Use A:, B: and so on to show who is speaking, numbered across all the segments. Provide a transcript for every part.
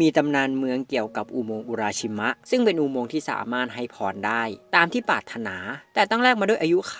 A: มีตำนานเมืองเกี่ยวกับอุโมงค์อุราชิมะ ซึ่งเป็นอุโมงค์ที่สามารถให้พรได้ ตามที่ปรารถนา แต่ต้องแลกมาด้วยอายุไข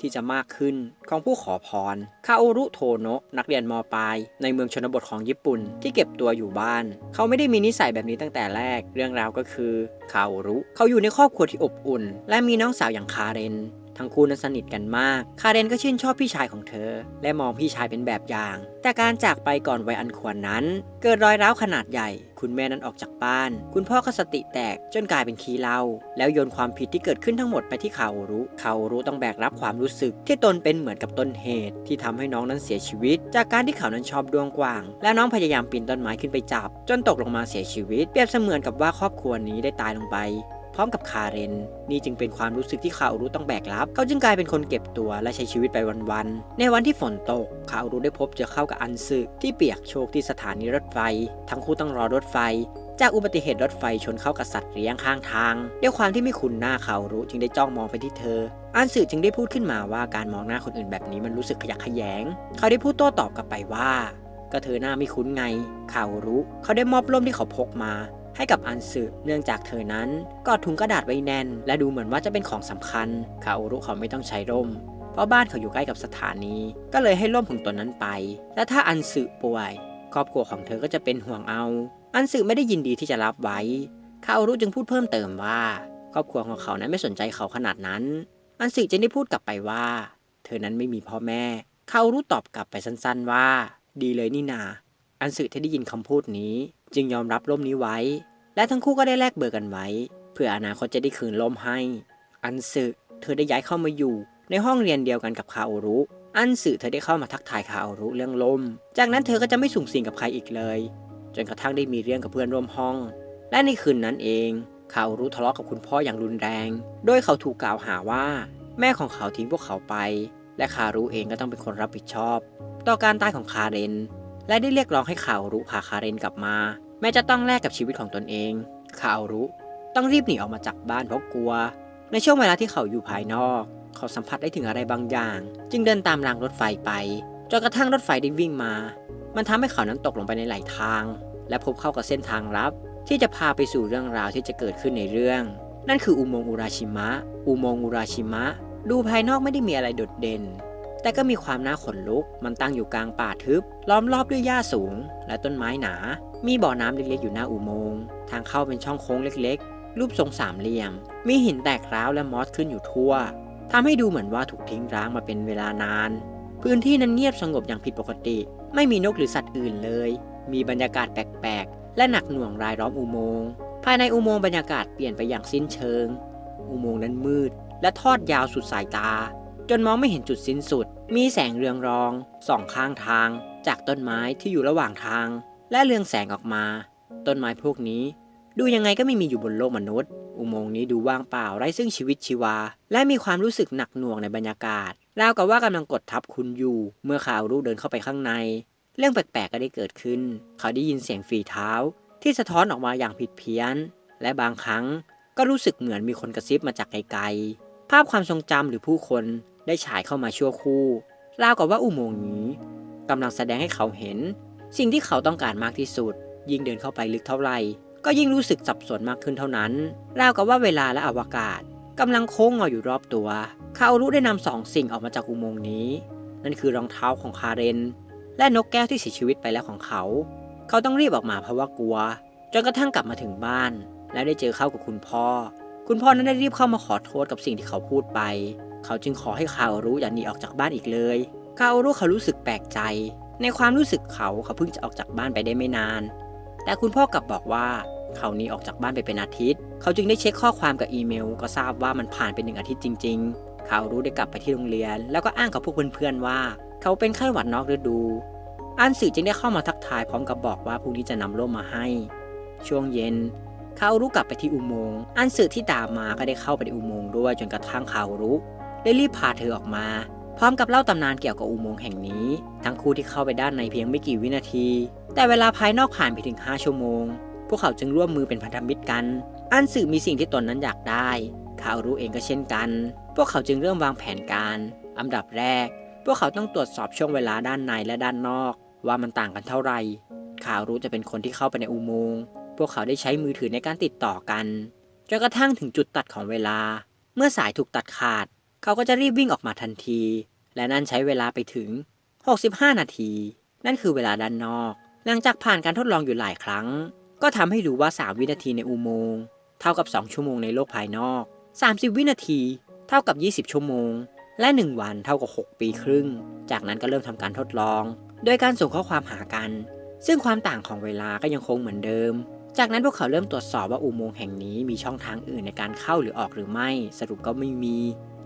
A: ที่จะมากขึ้นของผู้ขอพร คาโอรุโทโนะนักเรียนมปลาย ในเมืองชนบทของญี่ปุ่น ที่เก็บตัวอยู่บ้าน เขาไม่ได้มีนิสัยแบบนี้ตั้งแต่แรก เรื่องราวก็คือคาโอรุ เขาอยู่ในครอบครัวที่อบอุ่น และมีน้องสาวอย่างคาเรน ทั้งคู่นั้นสนิทกันมาก คาเรนก็ชื่นชอบพี่ชายของเธอ และมองพี่ชายเป็นแบบอย่าง แต่การจากไปก่อนวัยอันควรนั้น เกิดรอยร้าวขนาดใหญ่ คุณแม่นั้นออกจากบ้าน คุณพ่อก็สติแตกจนกลายเป็นขี้เล้าแล้วโยนความผิดที่เกิดขึ้นทั้งหมดไปที่คาโอรุคาโอรุต้องแบกรับความรู้สึก ที่ตนเป็นเหมือนกับต้นเหตุ ที่ทำให้น้องนั้นเสียชีวิต จากการที่เขานั้นชอบดวงกว่าง และน้องพยายามปีนต้นไม้ขึ้นไปจับ จนตกลงมาเสียชีวิต เปรียบเสมือนกับว่าครอบครัวนี้ได้ตายลงไป พร้อมกับคาเรน นี่จึงเป็นความรู้สึกที่คาโอรุต้องแบกรับ เขาจึงกลายเป็นคนเก็บตัวและใช้ชีวิตไปวันๆ ในวันที่ฝนตก คาโอรุได้พบเจอเข้ากับอันซึที่เปียกโชกที่สถานีรถไฟ ทั้งคู่ต้องรอรถไฟ จากอุบัติเหตุรถไฟชนเข้ากับสัตว์เลี้ยงข้างทาง ด้วยความที่ไม่คุ้นหน้าคาโอรุจึงได้จ้องมองไปที่เธอ อันสึจึงได้พูดขึ้นมาว่าการมองหน้าคนอื่นแบบนี้มันรู้สึกขยักขยง เขาได้พูดโต้ตอบกลับไปว่าก็เธอหน้าไม่คุ้นไงคาโอรุ เขาได้มอบร่มที่เขาพกมา ให้กับอันสึเนื่องจากเธอนั้นกอดถุงกระดาษไว้แน่น และดูเหมือนว่าจะเป็นของสำคัญคาโอรุเขาไม่ต้องใช้ร่ม เพราะบ้านเขาอยู่ใกล้กับสถานี ก็เลยให้ร่มของตนนั้นไป และถ้าอันสึป่วย ครอบครัวของเธอก็จะเป็นห่วงเอา อันสึไม่ได้ยินดีที่จะรับไว้คาโอรุจึงพูดเพิ่มเติมว่า ครอบครัวของเขานั้นไม่สนใจเขาขนาดนั้น อันสึจึงได้พูดกลับไปว่า เธอนั้นไม่มีพ่อแม่คาโอรุตอบกลับไปสั้นๆว่า ดีเลยนี่นา อันสึที่ได้ยินคำพูดนี้ จึงยอมรับร่มนี้ไว้ และทั้งคู่ก็ได้แลกเบอร์กันไว้ เพื่ออนาคตจะได้คืนร่มให้ อันสึเธอได้ย้ายเข้ามาอยู่ ในห้องเรียนเดียวกันกับคาโอรุ อันสึเธอได้เข้ามาทักทายคาโอรุเรื่องลมจากนั้นเธอก็จะไม่สุงสิงกับใครอีกเลย จนกระทั่งได้มีเรื่องกับเพื่อนร่วมห้อง และในคืนนั้นเองคาโอรุทะเลาะกับคุณพ่ออย่างรุนแรง โดยเขาถูกกล่าวหาว่า แม่ของเขาทิ้งพวกเขาไป และคารุเองก็ต้องเป็นคนรับผิดชอบ ต่อการตายของคาเรน และได้เรียกร้องให้คารุพาคาเรนกลับมา แม้จะต้องแลกกับชีวิตของตนเอง คารุต้องรีบหนีออกมาจากบ้านเพราะกลัว ในช่วงเวลาที่เขาอยู่ภายนอก เขาสัมผัสได้ถึงอะไรบางอย่าง จึงเดินตามรางรถไฟไปจนกระทั่งรถไฟได้วิ่งมา มันทำให้เขานั้นตกลงไปในไหลทาง และพบเข้ากับเส้นทางลับ ที่จะพาไปสู่เรื่องราวที่จะเกิดขึ้นในเรื่อง นั่นคืออุโมงค์อุราชิมะ อุโมงค์อุราชิมะ ดูภายนอกไม่ได้มีอะไรโดดเด่น แต่ก็มีความน่าขนลุก มันตั้งอยู่กลางป่าทึบ ล้อมรอบด้วยหญ้าสูง และต้นไม้หนา มีบ่อน้ำเล็กๆอยู่หน้าอุโมงค์ ทางเข้าเป็นช่องโค้งเล็กๆ รูปทรงสามเหลี่ยม มีหินแตกร้าวและมอสขึ้นอยู่ทั่ว ทำให้ดูเหมือนว่าถูกทิ้งร้างมาเป็นเวลานาน พื้นที่นั้นเงียบสงบอย่างผิดปกติ ไม่มีนกหรือสัตว์อื่นเลย มีบรรยากาศแปลกๆ และหนักหน่วงรายล้อมอุโมงค์ ภายในอุโมงค์บรรยากาศเปลี่ยนไปอย่างสิ้นเชิง อุโมงค์นั้นมืด และทอดยาวสุดสายตา จนมองไม่เห็นจุดสิ้นสุด มีแสงเรืองรองส่องข้างทาง จากต้นไม้ที่อยู่ระหว่างทาง และเรืองแสงออกมา ต้นไม้พวกนี้ ดูยังไงก็ไม่มีอยู่บนโลกมนุษย์ อุโมงค์นี้ดูว่างเปล่าไร้ซึ่งชีวิตชีวา และมีความรู้สึกหนักหน่วงในบรรยากาศราวกับว่ากำลังกดทับคุณอยู่ เมื่อคาโอรุเดินเข้าไปข้างใน เรื่องแปลกๆก็ได้เกิดขึ้น เขาได้ยินเสียงฝีเท้า ที่สะท้อนออกมาอย่างผิดเพี้ยน และบางครั้งก็รู้สึกเหมือนมีคนกระซิบมาจากไกลๆ ภาพความทรงจำหรือผู้คน ได้ฉายเข้ามาชั่วคู่ราวกับว่าอุโมงค์นี้กำลังแสดงให้เขาเห็น สิ่งที่เขาต้องการมากที่สุด ยิ่งเดินเข้าไปลึกเท่าไหร่ก็ยิ่งรู้สึกสับสนมากขึ้นเท่านั้นราวกับว่าเวลาและอวกาศกำลังโค้งงออยู่รอบตัวคาโอรุได้นำสองสิ่งออกมาจากอุโมงค์นี้ นั่นคือรองเท้าของคาเรน และนกแก้วที่เสียชีวิตไปแล้วของเขา เขาต้องรีบออกมาเพราะว่ากลัว จนกระทั่งกลับมาถึงบ้าน และได้เจอเข้ากับคุณพ่อ คุณพ่อนั้นได้รีบเข้ามาขอโทษกับสิ่งที่เขาพูดไป เขาจึงขอให้คาโอรุอย่าหนีออกจากบ้านอีกเลยคาโอรุเขารู้สึกแปลกใจ ในความรู้สึกเขาเขาเพิ่งจะออกจากบ้านไปได้ไม่นาน แต่คุณพ่อกลับบอกว่าเขานี้ออกจากบ้านไปเป็นอาทิตย์ เขาจึงได้เช็คข้อความกับอีเมล ก็ทราบว่ามันผ่านไปหนึ่งอาทิตย์จริง ๆ เขารู้ได้กลับไปที่โรงเรียน แล้วก็อ้างกับพวกเพื่อนๆว่า เขาเป็นไข้หวัดนอกฤดู อันสื่อจึงได้เข้ามาทักทายพร้อมกับบอกว่าพรุ่งนี้จะนำร่มมาให้ ช่วงเย็น เขารู้กลับไปที่อุโมงค์ อันสื่อที่ตามมาก็ได้เข้าไปในอุโมงค์ด้วยจนกระทั่งเขารู้ ได้รีบพาเธอออกมา พร้อมกับเล่าตำนานเกี่ยวกับอุโมงค์แห่งนี้ ทั้งคู่ที่เข้าไปด้านในเพียงไม่กี่วินาที แต่เวลาภายนอกผ่านไปถึง 5 ชั่วโมง พวกเขาจึงร่วมมือเป็นพันธมิตรกัน อันสื่อมีสิ่งที่ตนนั้นอยากได้คาโอรุเองก็เช่นกัน พวกเขาจึงเริ่มวางแผนการ อันดับแรก พวกเขาต้องตรวจสอบช่วงเวลาด้านในและด้านนอก ว่ามันต่างกันเท่าไหร่ข่าวรู้จะเป็นคนที่เข้าไปในอุโมงค์ พวกเขาได้ใช้มือถือในการติดต่อกันจนกระทั่งถึงจุดตัดของเวลา เมื่อสายถูกตัดขาด เขาก็จะรีบวิ่งออกมาทันที และนั่นใช้เวลาไปถึง 65 นาที นั่นคือเวลาด้านนอก หลังจากผ่านการทดลองอยู่หลายครั้ง ก็ทำให้รู้ว่า 3 วินาทีในอุโมงค์เท่ากับ 2 ชั่วโมงในโลกภายนอก 30 วินาที เท่ากับ 20 ชั่วโมง และ 1 วันเท่ากับ 6 ปีครึ่ง จากนั้นก็เริ่มทำการทดลอง โดยการส่งข้อความหากัน ซึ่งความต่างของเวลาก็ยังคงเหมือนเดิมจากนั้นพวกเขาเริ่มตรวจสอบว่าอุโมงค์แห่งนี้มีช่องทางอื่นในการเข้าหรือออกหรือไม่ สรุปก็ไม่มี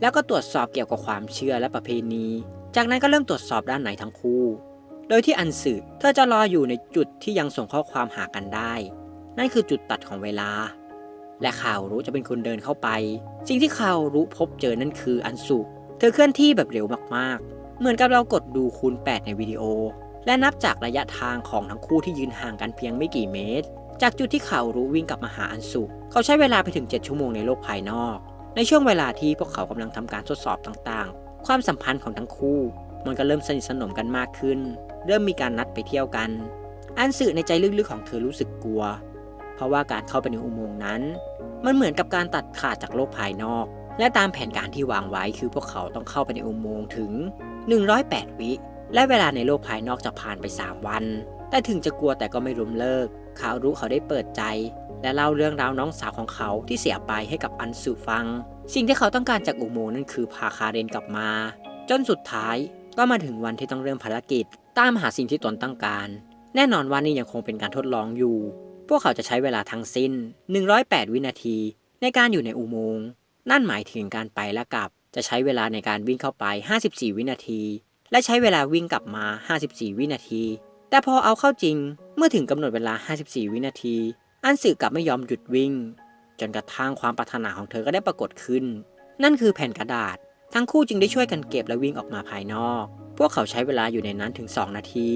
A: แล้วก็ตรวจสอบเกี่ยวกับความเชื่อและประเพณี จากนั้นก็เริ่มตรวจสอบด้านไหนทั้งคู่ โดยที่อันสึเธอจะรออยู่ในจุดที่ยังส่งข้อความหากันได้ นั่นคือจุดตัดของเวลา และข่าวรู้จะเป็นคนเดินเข้าไป สิ่งที่ข่าวรู้พบเจอนั่นคืออันสุเธอเคลื่อนที่แบบเร็วมากๆ เหมือนกับเรากดดูคูณ 8 ในวิดีโอ และนับจากระยะทางของทั้งคู่ที่ยืนห่างกันเพียงไม่กี่เมตร จากจุดที่ข่าวรู้วิ่งกลับมาหาอันสุเขาใช้เวลาไปถึง 7 ชั่วโมงในโลกภายนอก ในช่วงเวลาที่พวกเขากำลังทำการทดสอบต่างๆ ความสัมพันธ์ของทั้งคู่ มันก็เริ่มสนิทสนมกันมากขึ้น เริ่มมีการนัดไปเที่ยวกัน อันสื่อในใจลึกๆของเธอรู้สึกกลัว เพราะว่าการเข้าไปในอุโมงค์นั้น มันเหมือนกับการตัดขาดจากโลกภายนอก และตามแผนการที่วางไว้คือพวกเขาต้องเข้าไปในอุโมงค์ถึง 108 วิและเวลาในโลกภายนอกจะผ่านไป 3 วัน แต่ถึงจะกลัวแต่ก็ไม่รุมเลิก ข่ารู้เขาได้เปิดใจ และเล่าเรื่องราวน้องสาวของเขาที่เสียไปให้กับอันสุฟัง สิ่งที่เขาต้องการจากอุโมงค์นั่นคือพาคาเรนกลับมา จนสุดท้ายก็มาถึงวันที่ต้องเริ่มภารกิจ ตามหาสิ่งที่ตนต้องการ แน่นอนว่านี่ยังคงเป็นการทดลองอยู่ พวกเขาจะใช้เวลาทั้งสิ้น 108 วินาที ในการอยู่ในอุโมงค์นั่นหมายถึงการไปและกลับ จะใช้เวลาในการวิ่งเข้าไป 54 วินาที และใช้เวลาวิ่งกลับมา 54 วินาที แต่พอเอาเข้าจริงเมื่อถึงกำหนดเวลา 54 วินาที อันสือกลับไม่ยอมหยุดวิ่ง จนกระทั่งความปรารถนาของเธอก็ได้ปรากฏขึ้น นั่นคือแผ่นกระดาษ ทั้งคู่จึงได้ช่วยกันเก็บและวิ่งออกมาภายนอก พวกเขาใช้เวลาอยู่ในนั้นถึง 2 นาที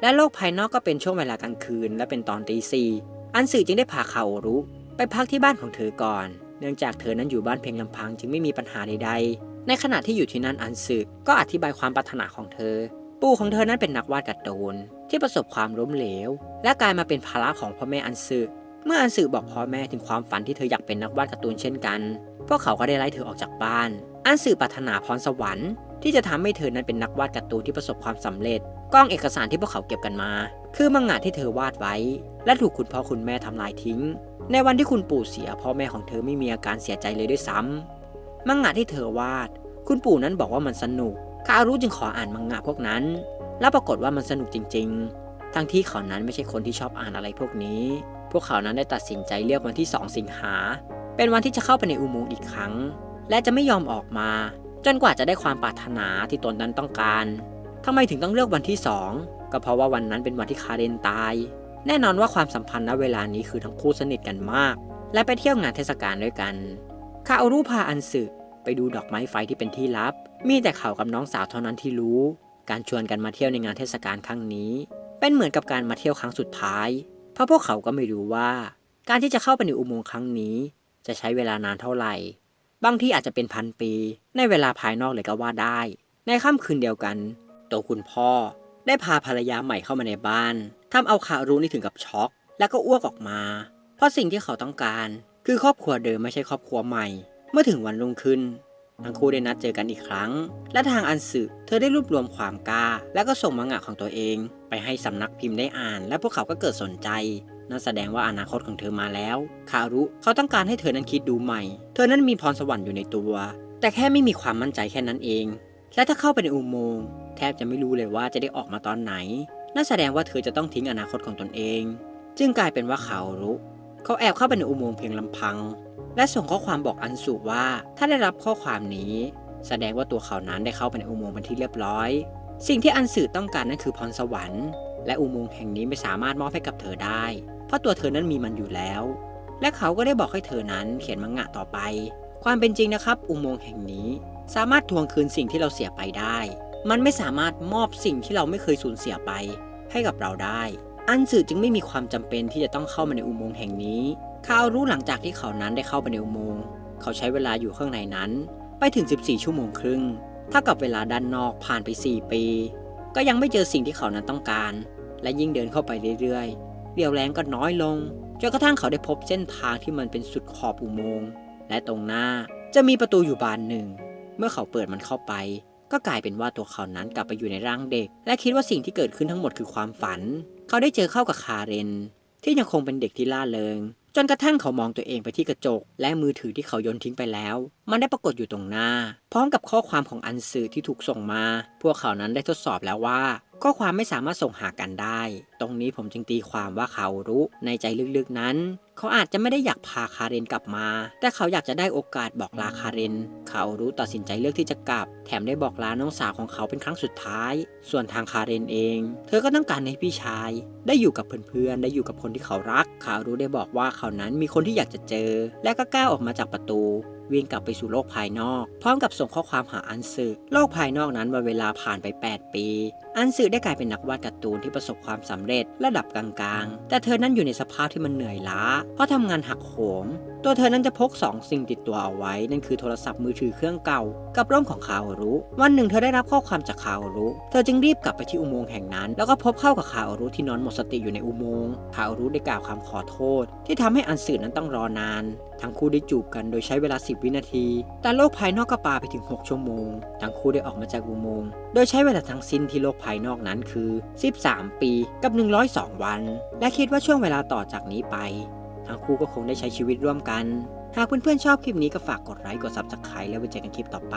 A: และโลกภายนอกก็เป็นช่วงเวลากลางคืน และเป็นตอนตีสี่อันสือจึงได้พาเขารุ ไปพักที่บ้านของเธอก่อน เนื่องจากเธอนั้นอยู่บ้านเพียงลำพังจึงไม่มีปัญหาใดๆ ในขณะที่อยู่ที่นั่นอันสึก็อธิบายความปรารถนาของเธอ ปู่ของเธอนั้นเป็นนักวาดการ์ตูนที่ประสบความล้มเหลว และกลายมาเป็นภาระของพ่อแม่อันสึเมื่ออันสึบอกพ่อแม่ถึงความฝันที่เธออยากเป็นนักวาดการ์ตูนเช่นกัน พวกเขาก็ได้ไล่เธอออกจากบ้าน อันสึปรารถนาพรสวรรค์ที่จะทำให้เธอนั้นเป็นนักวาดการ์ตูนที่ประสบความสำเร็จกล้องเอกสารที่พวกเขาเก็บกันมา คือมังงะที่เธอวาดไว้ และถูกคุณพ่อคุณแม่ทำลายทิ้ง ในวันที่คุณปู่เสียพ่อแม่ของเธอไม่มีอาการเสียใจเลยด้วยซ้ำมังงะที่เธอวาด คุณปู่นั้นบอกว่ามันสนุก คารุจึงขออ่านมังงะพวกนั้น แล้วปรากฏว่ามันสนุกจริง ๆ ทั้งที่เขานั้นไม่ใช่คนที่ชอบอ่านอะไรพวกนี้ พวกเขานั้นได้ตัดสินใจเลือกวันที่ 2 สิงหา เป็นวันที่จะเข้าไปในอุโมงค์อีกครั้ง และจะไม่ยอมออกมา จนกว่าจะได้ความปรารถนาที่ตนนั้นต้องการทำไมถึงต้องเลือกวันที่ 2 ก็เพราะว่าวันนั้นเป็นวันที่คาเรนตาย แน่นอนว่าความสัมพันธ์ณเวลานี้คือทั้งคู่สนิทกันมาก และไปเที่ยวงานเทศกาลด้วยกันคาโอรุพาอันสึ ไปดูดอกไม้ไฟที่เป็นที่ลับ มีแต่เขากับน้องสาวเท่านั้นที่รู้ การชวนกันมาเที่ยวในงานเทศกาลครั้งนี้ เป็นเหมือนกับการมาเที่ยวครั้งสุดท้าย เพราะพวกเขาก็ไม่รู้ว่า การที่จะเข้าไปในอุโมงค์ครั้งนี้ จะใช้เวลานานเท่าไหร่ บางที่อาจจะเป็นพันปี ในเวลาภายนอกเลยก็ว่าได้ ในค่ำคืนเดียวกันตัวคุณพ่อได้พาภรรยาใหม่เข้ามาในบ้านทำเอาคารุนี่ถึงกับช็อก แล้วก็อ้วกออกมา เพราะสิ่งที่เขาต้องการ คือครอบครัวเดิมไม่ใช่ครอบครัวใหม่ เมื่อถึงวันรุ่งขึ้น ทั้งคู่ได้นัดเจอกันอีกครั้ง และทางอันสึเธอได้รวบรวมความกล้า และก็ส่งมังงะของตัวเอง ไปให้สำนักพิมพ์ได้อ่าน และพวกเขาก็เกิดสนใจนั่นแสดงว่าอนาคตของเธอมาแล้ว คารุเขาต้องการให้เธอนั้นคิดดูใหม่ เธอนั้นมีพรสวรรค์อยู่ในตัว แต่แค่ไม่มีความมั่นใจแค่นั้นเอง และถ้าเข้าไปในอุโมงค์แทบจะไม่รู้เลยว่าจะได้ออกมาตอนไหน นั่นแสดงว่าเธอจะต้องทิ้งอนาคตของตนเอง จึงกลายเป็นว่าเขารุ เขาแอบเข้าไปในอุโมงค์เพียงลำพัง และส่งข้อความบอกอันสุว่า ถ้าได้รับข้อความนี้ แสดงว่าตัวเขานั้นได้เข้าไปในอุโมงค์เป็นที่เรียบร้อย สิ่งที่อันสื่อต้องการนั่นคือพรสวรรค์และอุโมงค์แห่งนี้ไม่สามารถมอบให้กับเธอได้ เพราะตัวเธอนั้นมีมันอยู่แล้ว และเขาก็ได้บอกให้เธอนั้นเขียนมังงะต่อไป ความเป็นจริงนะครับ อุโมงค์แห่งนี้ สามารถทวงคืนสิ่งที่เราเสียไปได้ มันไม่สามารถมอบสิ่งที่เราไม่เคยสูญเสียไปให้กับเราได้ อันสื่อจึงไม่มีความจำเป็นที่จะต้องเข้ามาในอุโมงค์แห่งนี้คาวรู้หลังจากที่เขานั้นได้เข้าไปในอุโมงค์เขาใช้เวลาอยู่ข้างในนั้น ไปถึง 14 ชั่วโมงครึ่งเท่ากับเวลาด้านนอกผ่านไป 4 ปี ก็ยังไม่เจอสิ่งที่เขานั้นต้องการ และยิ่งเดินเข้าไปเรื่อยๆเรี่ยวแรงก็น้อยลงจนกระทั่งเขาได้พบเส้นทางที่มันเป็นสุดขอบอุโมงค์และตรงหน้าจะมีประตูอยู่บานหนึ่ง เมื่อเขาเปิดมันเข้าไป ก็กลายเป็นว่าตัวเขานั้นกลับไปอยู่ในร่างเด็ก และคิดว่าสิ่งที่เกิดขึ้นทั้งหมดคือความฝัน เขาได้เจอเข้ากับคาเรน ที่ยังคงเป็นเด็กที่ล่าเริง จนกระทั่งเขามองตัวเองไปที่กระจก และมือถือที่เขาโยนทิ้งไปแล้ว มันได้ปรากฏอยู่ตรงหน้า พร้อมกับข้อความของอันสื่อที่ถูกส่งมา พวกเขานั้นได้ทดสอบแล้วว่า ข้อความไม่สามารถส่งหากันได้ ตรงนี้ผมจึงตีความว่าเขารู้ในใจลึกๆนั้น เขาอาจจะไม่ได้อยากพาคาเรนกลับมา แต่เขาอยากจะได้โอกาสบอกลาคาเรน เขารู้ตัดสินใจเลือกที่จะกลับ แถมได้บอกลาน้องสาวของเขาเป็นครั้งสุดท้าย ส่วนทางคาเรนเอง เธอก็ต้องการให้พี่ชาย ได้อยู่กับเพื่อนๆ ได้อยู่กับคนที่เขารัก เขารู้ได้บอกว่าเขานั้นมีคนที่อยากจะเจอ และก็ก้าวออกมาจากประตูวิ่งกลับไปสู่โลกภายนอก พร้อมกับส่งข้อความหาอันสึโลกภายนอกนั้นวันเวลาผ่านไป 8 ปี อันสึได้กลายเป็นนักวาดการ์ตูนที่ประสบความสำเร็จระดับกลางๆ แต่เธอนั้นอยู่ในสภาพที่มันเหนื่อยล้า เพราะทำงานหักโหม ตัวเธอนั้นจะพกสองสิ่งติดตัวเอาไว้ นั่นคือโทรศัพท์มือถือเครื่องเก่า กับร่มของคาโอรุ วันหนึ่งเธอได้รับข้อความจากคาโอรุ เธอจึงรีบกลับไปที่อุโมงค์แห่งนั้น แล้วก็พบเข้ากับคาโอรุที่นอนหมดสติอยู่ในอุโมงค์ คาโอรุได้กล่าวคำขอโทษ ที่ทำให้อันสื่อนั้นต้องรอนาน ทั้งคู่ได้จูบกันโดยใช้เวลา 10 วินาที แต่โลกภายนอกก็ปาไปถึง 6 ชั่วโมง ทั้งคู่ได้ออกมาจากอุโมงค์ โดยใช้เวลาทั้งสิ้นที่โลกภายายนอกนั้นคือ 13 ปีกับ 102 วัน และคิดว่าช่วงเวลาต่อจากนี้ไป ทั้งคู่ก็คงได้ใช้ชีวิตร่วมกัน หากเพื่อนๆชอบคลิปนี้ก็ฝากกดไลค์กด Subscribe แล้วไว้เจอกันคลิปต่อไป